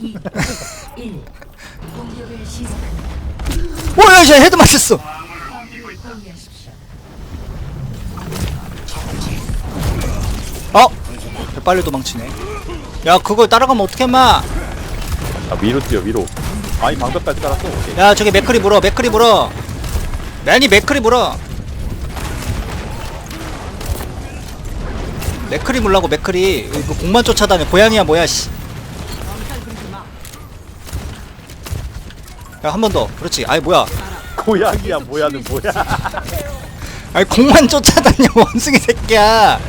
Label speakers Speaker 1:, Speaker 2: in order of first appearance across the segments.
Speaker 1: 2, 1. 공격을 시작합니다.
Speaker 2: 뭐야 쟤 헤드
Speaker 1: 공개하십시오.
Speaker 2: 어? 빨리 도망치네 야 그걸 따라가면 어떡해
Speaker 3: 마아 위로 뛰어 위로 아니 방벽까지 깔았어 오케이
Speaker 2: 야 저기 맥크리 물어 맥크리 물어 맨이 맥크리 물어 맥크리 물라고 맥크리 이거 공만 쫓아다녀 고양이야 뭐야 씨. 야 한 번 더. 그렇지. 아이 뭐야?
Speaker 3: 고양이야 뭐야는 뭐야.
Speaker 2: 아이 공만 쫓아다녀 원숭이 새끼야.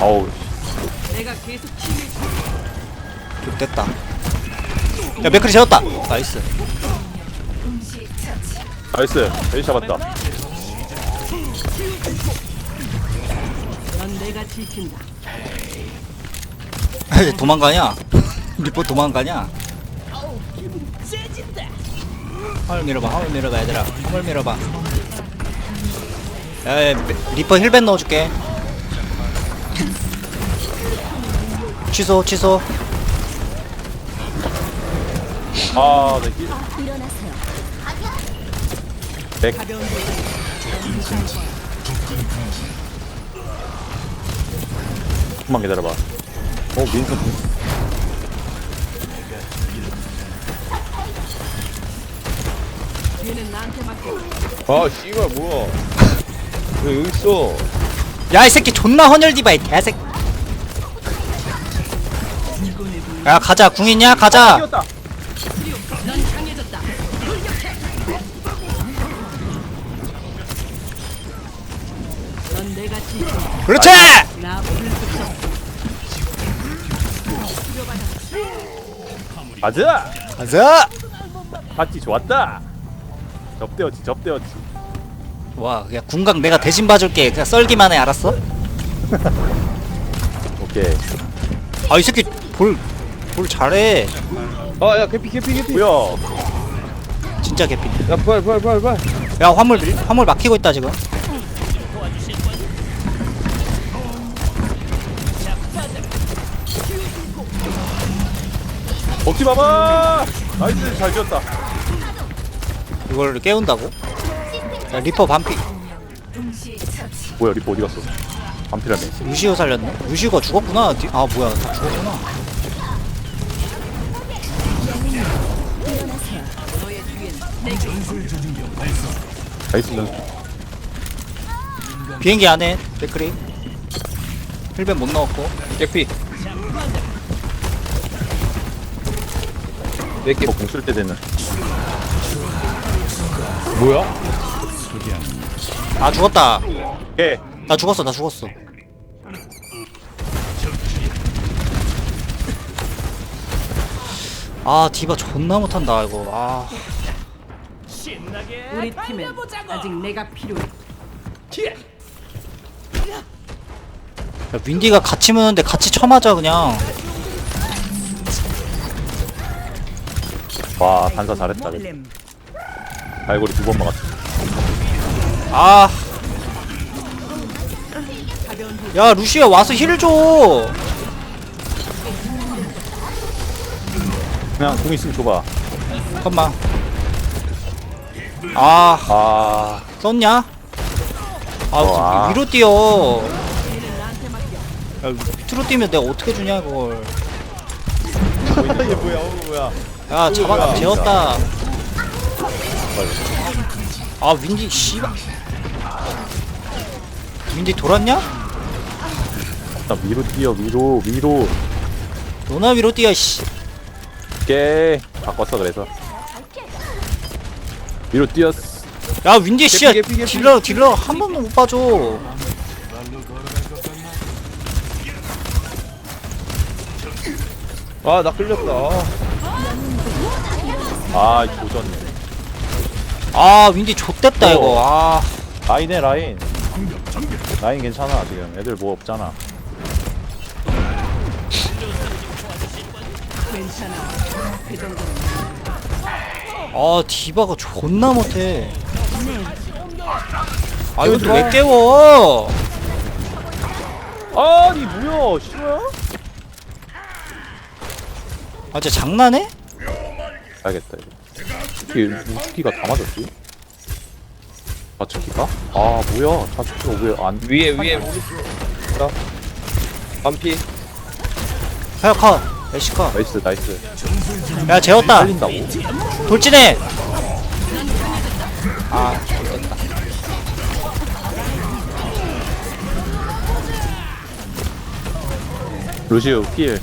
Speaker 3: 어우
Speaker 2: 됐다. 야 맥크리 재웠다. 나이스.
Speaker 3: 나이스. 베이 잡았다.
Speaker 2: 이제 도망가냐? 리포 도망가냐? 화물 밀어봐, 화물 밀어봐, 얘들아. 화물 밀어봐. 야, 야, 리퍼 힐벤 넣어줄게. 취소, 취소.
Speaker 3: 아네 힐. 백 조금만 기다려봐 어 민선 아 씨발 뭐야 왜 여기 있어
Speaker 2: 야, 이 새끼 존나 헌혈 디바, 이 개새끼. 야, 가자. 궁 있냐? 가자.
Speaker 3: 뛰었다
Speaker 2: 그렇지!
Speaker 3: 가자
Speaker 2: 가자!
Speaker 3: 파티 좋았다 접대였지 접대였지
Speaker 2: 와, 그냥 궁각 내가 대신 봐줄게. 그냥 썰기만 해, 알았어?
Speaker 3: 오케이
Speaker 2: 아, 이 새끼 볼, 볼 잘해.
Speaker 4: 아야 개피 개피 개피
Speaker 3: 뭐야
Speaker 2: 진짜 개피.
Speaker 4: 야 부활 부활 부활 부활
Speaker 2: 야 화물 밀- 화물 막히고 있다 지금
Speaker 3: 먹지 마봐 나이스 잘 지었다
Speaker 2: 이걸 깨운다고? 야 리퍼 반피.
Speaker 3: 뭐야 리포 어디 갔어? 반피라며.
Speaker 2: 루시오 살렸네? 루시오가 죽었구나. 디- 아 뭐야. 다 죽었구나.
Speaker 3: 나이스 는
Speaker 2: 비행기 안에 데크리 힐벤 못 넣었고.
Speaker 4: 개피. 몇개
Speaker 3: 어, 공쓸 때 되는
Speaker 4: 뭐야?
Speaker 2: 아 죽었다.
Speaker 3: 예.
Speaker 2: 나 죽었어 나 죽었어. 아 디바 존나 못한다 이거. 아.
Speaker 5: 우리 팀엔 아직 내가 필요해.
Speaker 2: 야, 윈디가 같이 무는데 같이 쳐맞아 그냥.
Speaker 3: 와 반사 잘했다 그래. 갈고리 두번 막았다
Speaker 2: 아. 야, 루시야 와서 힐 줘.
Speaker 3: 그냥 공 있으면 줘봐
Speaker 2: 잠깐만. 아,
Speaker 3: 아
Speaker 2: 썼냐? 아,
Speaker 3: 와.
Speaker 2: 위로 뛰어. 야, 밑으로 뛰면 내가 어떻게 주냐, 그걸.
Speaker 3: 얘 뭐야 어 뭐야
Speaker 2: 야, 잡아. 재웠다. 아, 윈디, 씨발. 윈디 돌았냐?
Speaker 3: 나 위로 뛰어 위로 위로
Speaker 2: 너나 위로 뛰어, 씨.
Speaker 3: 깨 바꿨어 그래서 위로 뛰었어
Speaker 2: 야, 윈디, 씨야.
Speaker 4: 개피, 개피, 개피.
Speaker 2: 딜러, 딜러 한 번도 못 봐줘.
Speaker 4: 아 나 끌렸다
Speaker 3: 아 조졌네
Speaker 2: 아, 윈디 좆됐다,
Speaker 3: 어.
Speaker 2: 이거. 아.
Speaker 3: 라인에 라인 라인 괜찮아 지금 애들 뭐 없잖아
Speaker 5: 아
Speaker 2: 디바가 존나 못해 아 이것도 왜 깨워
Speaker 3: 아니 뭐야 싫어요?
Speaker 2: 아 진짜 장난해?
Speaker 3: 가야겠다 이거 어떻게 우스키가 다 맞았지? 좌측기가? 아 뭐야? 좌측기가 왜안
Speaker 4: 위에 위에. 자. 반피.
Speaker 2: 헤어컷. 애쉬컷.
Speaker 3: 나이스 나이스.
Speaker 2: 야 재웠다.
Speaker 3: 살린다고?
Speaker 2: 돌진해. 아 됐다.
Speaker 3: 루시우 킬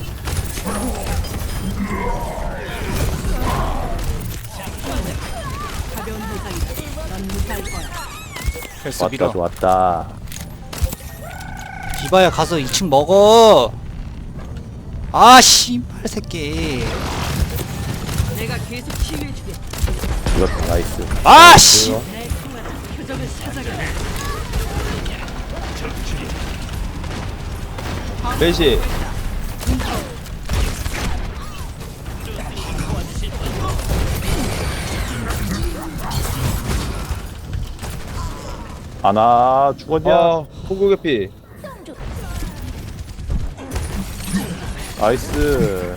Speaker 2: 헬스
Speaker 3: 왔다
Speaker 2: 밀어
Speaker 3: 좋았다.
Speaker 2: 디바야 가서 2층 먹어. 아 씨발 새끼.
Speaker 5: 내가 계속 치유해주게.
Speaker 3: 이것도 나이스.
Speaker 2: 아씨.
Speaker 5: 찾아가.
Speaker 4: 멜시
Speaker 3: 아나 죽었냐?
Speaker 4: 아 호구 개 피.
Speaker 3: 나이스.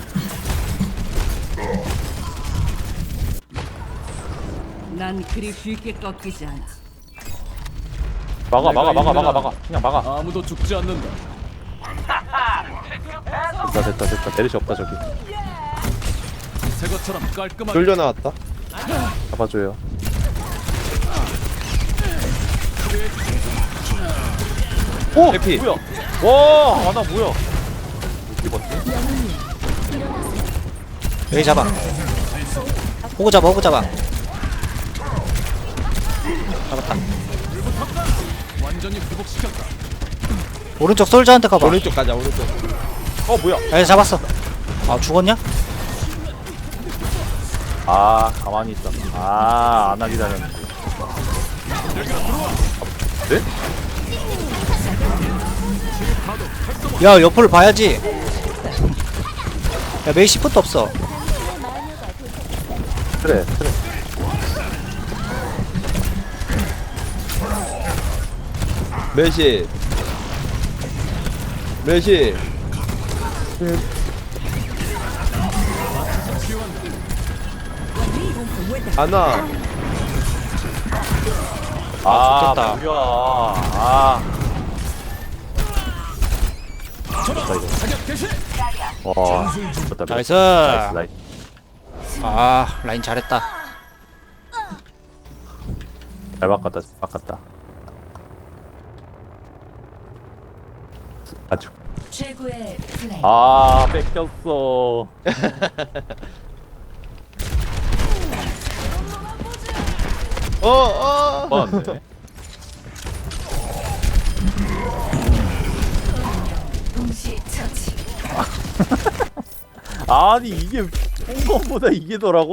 Speaker 5: 난 그리 쉽게 꺾이지 않아.
Speaker 3: 막아 막아 막아 막아 막아. 그냥 막아.
Speaker 6: 아무도 죽지 않는다.
Speaker 3: 됐다 됐다 됐다. 내리시 없다 저기.
Speaker 6: 새 것처럼 깔끔하게
Speaker 4: 돌려 나왔다.
Speaker 3: 잡아줘요 오!
Speaker 4: 해피.
Speaker 3: 뭐야 와 아 나 뭐야 어떻게 봤지?
Speaker 2: 여기 잡아 호구 잡아 호구 잡아 잡았다
Speaker 6: 완전히 회복시켰다.
Speaker 2: 오른쪽 솔저한테 가봐
Speaker 4: 오른쪽 가자 오른쪽
Speaker 3: 어 뭐야
Speaker 2: 여기 잡았어 아 죽었냐?
Speaker 3: 아 가만히 있다 아 아나 기다렸는데 네?
Speaker 2: 야 옆을 봐야지. 야 메이 시프트 없어.
Speaker 3: 그래 그래.
Speaker 4: 멜시. 멜시. 아나
Speaker 3: 아
Speaker 2: 좋겠다.
Speaker 3: 뭐야 아. 좋다 이거. 와 좋다
Speaker 2: 나이스.
Speaker 3: 나이스 나이스
Speaker 2: 아 라인 잘했다.
Speaker 3: 잘 바꿨다 잘 바꿨다. 아주.
Speaker 1: 최고의 플레이.
Speaker 3: 아 뺏겼어.
Speaker 4: 어 어
Speaker 3: 맞네. 아니 이게 홈런보다 이게 더라고